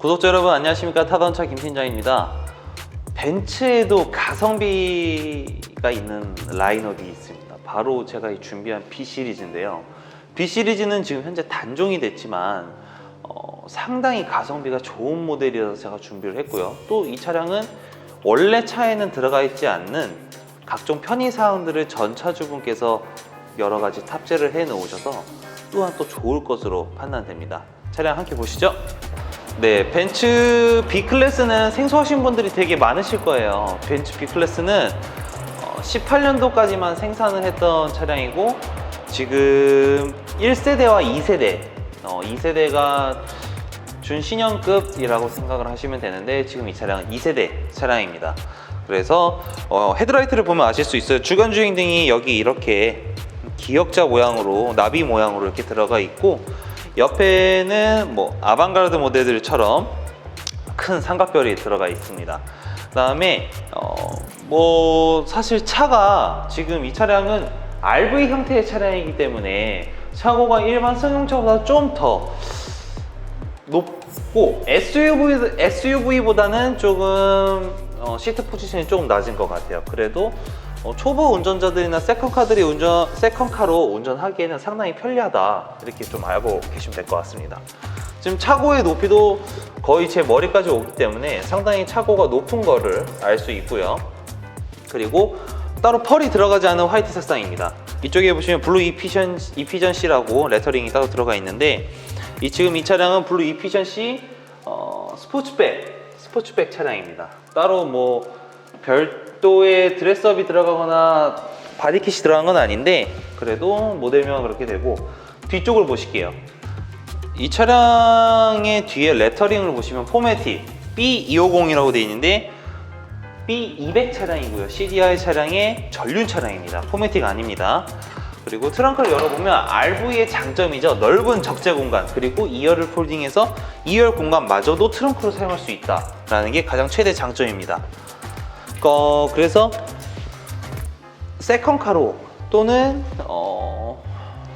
구독자 여러분 안녕하십니까? 타던차 김팀장입니다. 벤츠에도 가성비가 있는 라인업이 있습니다. 바로 제가 이 준비한 B 시리즈인데요. B 시리즈는 지금 현재 단종이 됐지만 어, 상당히 가성비가 좋은 모델이라서 제가 준비를 했고요. 또 이 차량은 원래 차에는 들어가 있지 않는 각종 편의 사항들을 전 차주분께서 여러 가지 탑재를 해 놓으셔서 또한 또 좋을 것으로 판단됩니다. 차량 함께 보시죠. 네, 벤츠 B 클래스는 생소하신 분들이 되게 많으실 거예요. 벤츠 B 클래스는 18년도까지만 생산을 했던 차량이고 지금 1세대와 2세대, 2세대가 준신형급이라고 생각을 하시면 되는데 지금 이 차량은 2세대 차량입니다. 그래서 어, 헤드라이트를 보면 아실 수 있어요. 주간 주행등이 여기 이렇게 기역자 모양으로 나비 모양으로 이렇게 들어가 있고 옆에는 뭐 아방가르드 모델들처럼 큰 삼각별이 들어가 있습니다. 그 다음에 어, 뭐 사실 차가 지금 이 차량은 RV 형태의 차량이기 때문에 차고가 일반 승용차보다 좀 더 높고 SUV SUV보다는 조금 어, 시트 포지션이 조금 낮은 것 같아요. 그래도 어, 초보 운전자들이나 세컨카들이 운전 세컨카로 운전하기에는 상당히 편리하다 이렇게 좀 알고 계시면 될 것 같습니다. 지금 차고의 높이도 거의 제 머리까지 오기 때문에 상당히 차고가 높은 거를 알 수 있고요. 그리고 따로 펄이 들어가지 않은 화이트 색상입니다. 이쪽에 보시면 블루 이피션 이피전시라고 레터링이 따로 들어가 있는데 이 지금 이 차량은 블루 이피전시 어, 스포츠백 스포츠백 차량입니다. 따로 뭐 별 도의 드레스업이 들어가거나 바디킷이 들어간 건 아닌데 그래도 모델명은 그렇게 되고 뒤쪽을 보실게요. 이 차량의 뒤에 레터링을 보시면 포매티 B250이라고 되어 있는데 B200 차량이고요. CDI 차량의 전륜 차량입니다. 포매틱 아닙니다. 그리고 트렁크를 열어보면 RV의 장점이죠. 넓은 적재 공간 그리고 2열을 폴딩해서 2열 공간마저도 트렁크로 사용할 수 있다라는 게 가장 최대 장점입니다. 어, 그래서 세컨카로 또는 어,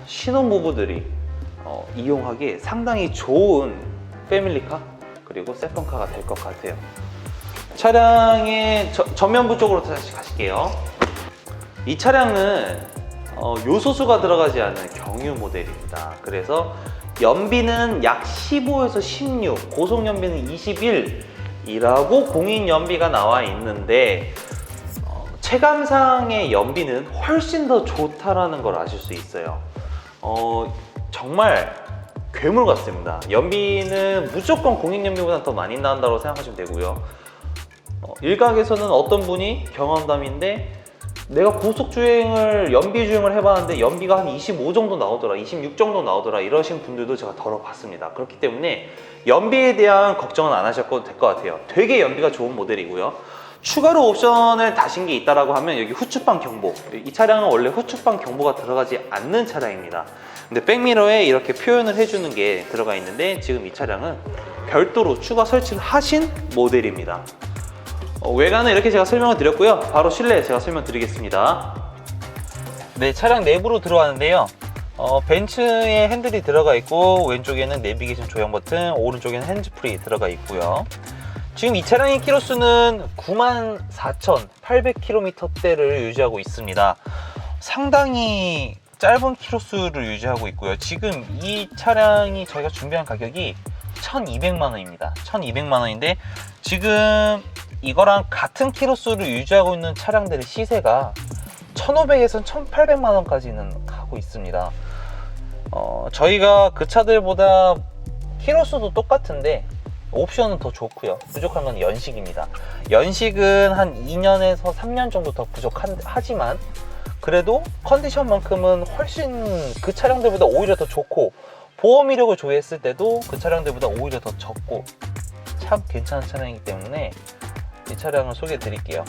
신혼부부들이 어, 이용하기 상당히 좋은 패밀리카 그리고 세컨카가 될 것 같아요. 차량의 저- 전면부 쪽으로 다시 가실게요. 이 차량은 어, 요소수가 들어가지 않는 경유 모델입니다. 그래서 연비는 약 15에서 16, 고속 연비는 21 이라고 공인 연비가 나와 있는데 어, 체감상의 연비는 훨씬 더 좋다라는 걸 아실 수 있어요. 어, 정말 괴물 같습니다. 연비는 무조건 공인 연비보다 더 많이 나온다고 생각하시면 되고요. 어, 일각에서는 어떤 분이 경험담인데 내가 고속 주행을 연비 주행을 해봤는데 연비가 한 25 정도 나오더라, 26 정도 나오더라 이러신 분들도 제가 덜어 봤습니다. 그렇기 때문에 연비에 대한 걱정은 안 하셔도 될 것 같아요. 되게 연비가 좋은 모델이고요. 추가로 옵션을 다신 게 있다라고 하면 여기 후측방 경보. 이 차량은 원래 후측방 경보가 들어가지 않는 차량입니다. 근데 백미러에 이렇게 표현을 해주는 게 들어가 있는데 지금 이 차량은 별도로 추가 설치를 하신 모델입니다. 어, 외관은 이렇게 제가 설명을 드렸고요. 바로 실내 제가 설명드리겠습니다. 네, 차량 내부로 들어왔는데요. 어, 벤츠의 핸들이 들어가 있고 왼쪽에는 내비게이션 조형 버튼, 오른쪽에는 핸즈프리 들어가 있고요. 지금 이 차량의 키로수는 94,800km대를 유지하고 있습니다. 상당히 짧은 키로수를 유지하고 있고요. 지금 이 차량이 저희가 준비한 가격이 1,200만 원입니다. 1,200만 원인데 지금 이거랑 같은 키로수를 유지하고 있는 차량들의 시세가 1,500에서 1,800만 원까지는 가고 있습니다. 어, 저희가 그 차들보다 키로수도 똑같은데 옵션은 더 좋고요. 부족한 건 연식입니다. 연식은 한 2년에서 3년 정도 더 부족하지만 그래도 컨디션만큼은 훨씬 그 차량들보다 오히려 더 좋고 보험 이력을 조회했을 때도 그 차량들보다 오히려 더 적고 참 괜찮은 차량이기 때문에 이 차량을 소개해 드릴게요.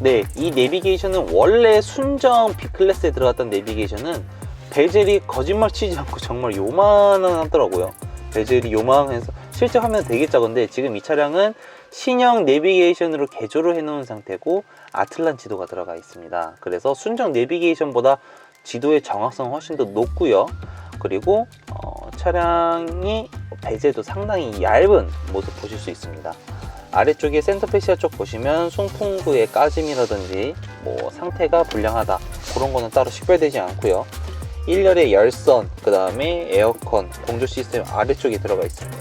네, 이 내비게이션은 원래 순정 B클래스에 들어갔던 내비게이션은 베젤이 거짓말 치지 않고 정말 요만하더라고요. 베젤이 요만해서 실제 화면은 되게 작은데 지금 이 차량은 신형 내비게이션으로 개조를 해놓은 상태고 아틀란 지도가 들어가 있습니다. 그래서 순정 내비게이션보다 지도의 정확성은 훨씬 더 높고요. 그리고 어, 차량이 베젤도 상당히 얇은 모습 보실 수 있습니다. 아래쪽에 센터페시아 쪽 보시면 송풍구의 까짐이라든지 뭐 상태가 불량하다 그런 거는 따로 식별되지 않고요. 1열의 열선, 그 다음에 에어컨, 공조 시스템 아래쪽에 들어가 있습니다.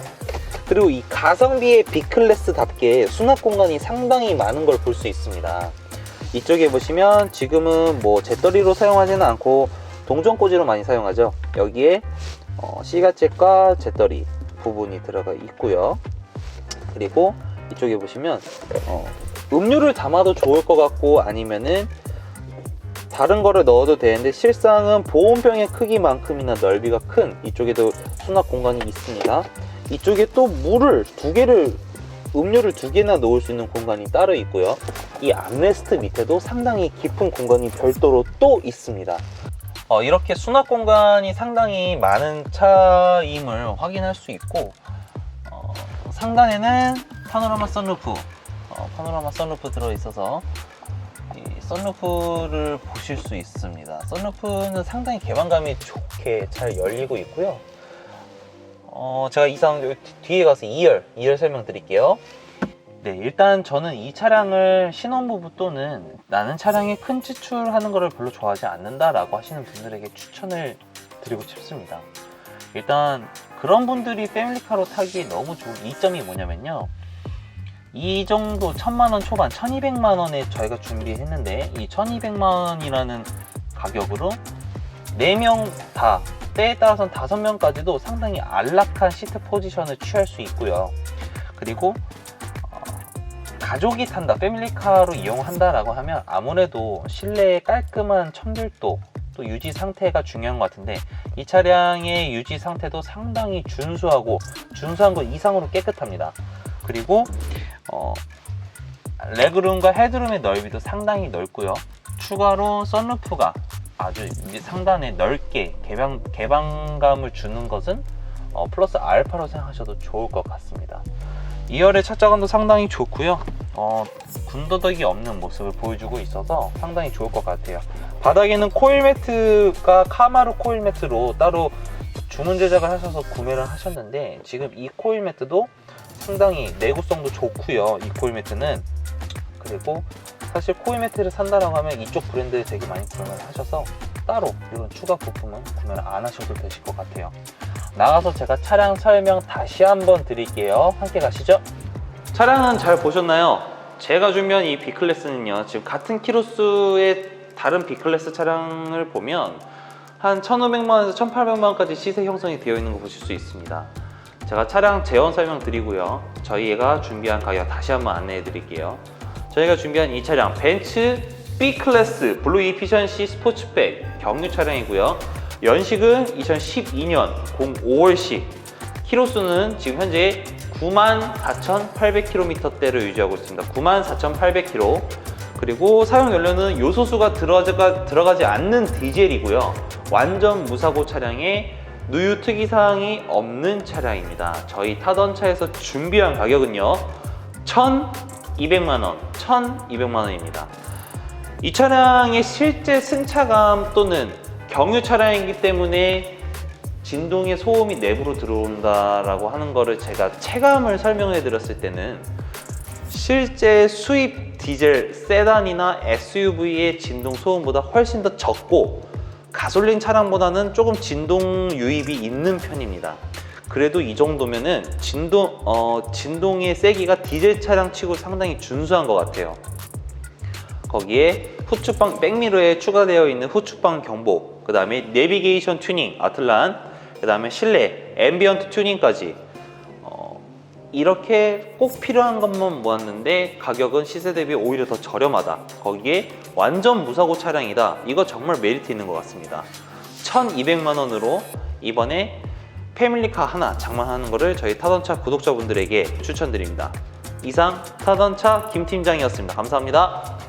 그리고 이 가성비의 B클래스답게 수납 공간이 상당히 많은 걸 볼 수 있습니다. 이쪽에 보시면 지금은 뭐 재떨이로 사용하지는 않고 동전 꽂이로 많이 사용하죠. 여기에 어, C가잭과 재떨이 부분이 들어가 있고요. 그리고 이쪽에 보시면 어, 음료를 담아도 좋을 것 같고 아니면은 다른 거를 넣어도 되는데 실상은 보온병의 크기만큼이나 넓이가 큰 이쪽에도 수납 공간이 있습니다. 이쪽에 또 물을 두 개를 음료를 두 개나 넣을 수 있는 공간이 따로 있고요. 이 암레스트 밑에도 상당히 깊은 공간이 별도로 또 있습니다. 어, 이렇게 수납 공간이 상당히 많은 차임을 확인할 수 있고 어, 상단에는 파노라마 선루프 어, 파노라마 선루프 들어있어서 이 선루프를 보실 수 있습니다. 선루프는 상당히 개방감이 좋게 잘 열리고 있고요. 어, 제가 이상 뒤에 가서 2열, 2열 설명드릴게요. 네, 일단 저는 이 차량을 신혼부부 또는 나는 차량에 큰 지출하는 것을 별로 좋아하지 않는다라고 하시는 분들에게 추천을 드리고 싶습니다. 일단 그런 분들이 패밀리카로 타기 너무 좋은 이점이 뭐냐면요. 이 정도 천만 원 초반, 1200만 원에 저희가 준비했는데 이 1200만 원이라는 가격으로 4명 다 때에 따라서는 5명까지도 상당히 안락한 시트 포지션을 취할 수 있고요. 그리고 어, 가족이 탄다, 패밀리카로 이용한다라고 하면 아무래도 실내의 깔끔한 청결도 또 유지 상태가 중요한 것 같은데 이 차량의 유지 상태도 상당히 준수하고 준수한 것 이상으로 깨끗합니다. 그리고 어, 레그룸과 헤드룸의 넓이도 상당히 넓고요. 추가로 썬루프가 아주 상단에 넓게 개방, 개방감을 주는 것은 어, 플러스 알파로 생각하셔도 좋을 것 같습니다. 2열의 차자감도 상당히 좋고요. 어, 군더더기 없는 모습을 보여주고 있어서 상당히 좋을 것 같아요. 바닥에는 코일 매트가 카마루 코일 매트로 따로 주문 제작을 하셔서 구매를 하셨는데 지금 이 코일 매트도 상당히 내구성도 좋고요. 이 코일 매트는 그리고 사실 코일 매트를 산다라고 하면 이쪽 브랜드 되게 많이 구매를 하셔서 따로 이런 추가 부품은 구매를 안 하셔도 되실 것 같아요. 나가서 제가 차량 설명 다시 한번 드릴게요. 함께 가시죠. 차량은 잘 보셨나요? 제가 준비한 이 B클래스는요. 지금 같은 키로수의 다른 B클래스 차량을 보면 한 1,500만원에서 1,800만원까지 시세 형성이 되어 있는 거 보실 수 있습니다. 제가 차량 재원 설명 드리고요. 저희가 준비한 가격 다시 한번 안내해 드릴게요. 저희가 준비한 이 차량 벤츠 B클래스 블루 이피션시 스포츠백 경유 차량이고요. 연식은 2012년 05월식 키로수는 지금 현재 94,800km대를 유지하고 있습니다. 94,800km 그리고 사용 연료는 요소수가 들어가, 들어가지 않는 디젤이고요. 완전 무사고 차량에 누유 특이사항이 없는 차량입니다. 저희 타던 차에서 준비한 가격은요. 1,200만원, 1,200만원입니다. 이 차량의 실제 승차감 또는 경유 차량이기 때문에 진동의 소음이 내부로 들어온다라고 하는 거를 제가 체감을 설명해 드렸을 때는 실제 수입 디젤 세단이나 SUV의 진동 소음보다 훨씬 더 적고 가솔린 차량보다는 조금 진동 유입이 있는 편입니다. 그래도 이 정도면은 진동 어, 진동의 세기가 디젤 차량 치고 상당히 준수한 것 같아요. 거기에 후측방 백미러에 추가되어 있는 후측방 경보, 그 다음에 내비게이션 튜닝 아틀란, 그 다음에 실내 앰비언트 튜닝까지 어, 이렇게 꼭 필요한 것만 모았는데 가격은 시세 대비 오히려 더 저렴하다. 거기에 완전 무사고 차량이다. 이거 정말 메리트 있는 것 같습니다. 1,200만 원으로 이번에 패밀리카 하나 장만하는 것을 저희 타던차 구독자분들에게 추천드립니다. 이상 타던차 김 팀장이었습니다. 감사합니다.